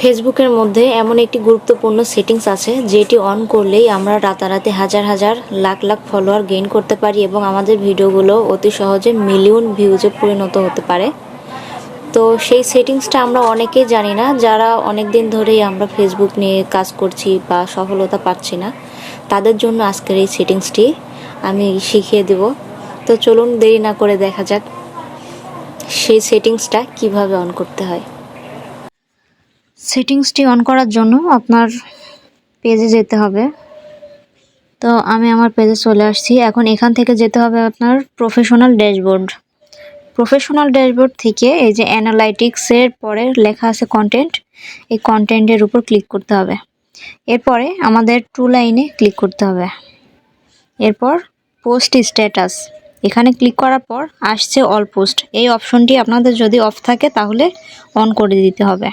ফেসবুকের মধ্যে এমন একটি গুরুত্বপূর্ণ সেটিংস আছে, যেটি অন করলেই আমরা রাতারাতি হাজার হাজার লাখ লাখ ফলোয়ার গেইন করতে পারি এবং আমাদের ভিডিওগুলো অতি সহজে মিলিয়ন ভিউজে পরিণত হতে পারে। তো সেই সেটিংসটা আমরা অনেকেই জানি না, যারা অনেক দিন ধরেই আমরা ফেসবুক নিয়ে কাজ করছি বা সফলতা পাচ্ছি না, তাদের জন্য আজকের এই সেটিংসটি আমি শিখিয়ে দেব। তো চলুন দেরি না করে দেখা যাক সেই সেটিংসটা কীভাবে অন করতে হয়। সেটিংসটি অন করার জন্য আপনার পেজে যেতে হবে। তো আমি আমার পেজে চলে আসছি। এখন এখান থেকে যেতে হবে আপনার প্রফেশনাল ড্যাশবোর্ড প্রফেশনাল ড্যাশবোর্ড থেকে এই যে অ্যানালাইটিক্সের পরে লেখা আছে কন্টেন্ট এই কন্টেন্টের উপর ক্লিক করতে হবে। এরপরে আমাদের টু লাইনে ক্লিক করতে হবে। এরপর পোস্ট স্ট্যাটাস এখানে ক্লিক করার পর আসছে অল পোস্ট এই অপশনটি আপনাদের যদি অফ থাকে তাহলে অন করে দিতে হবে।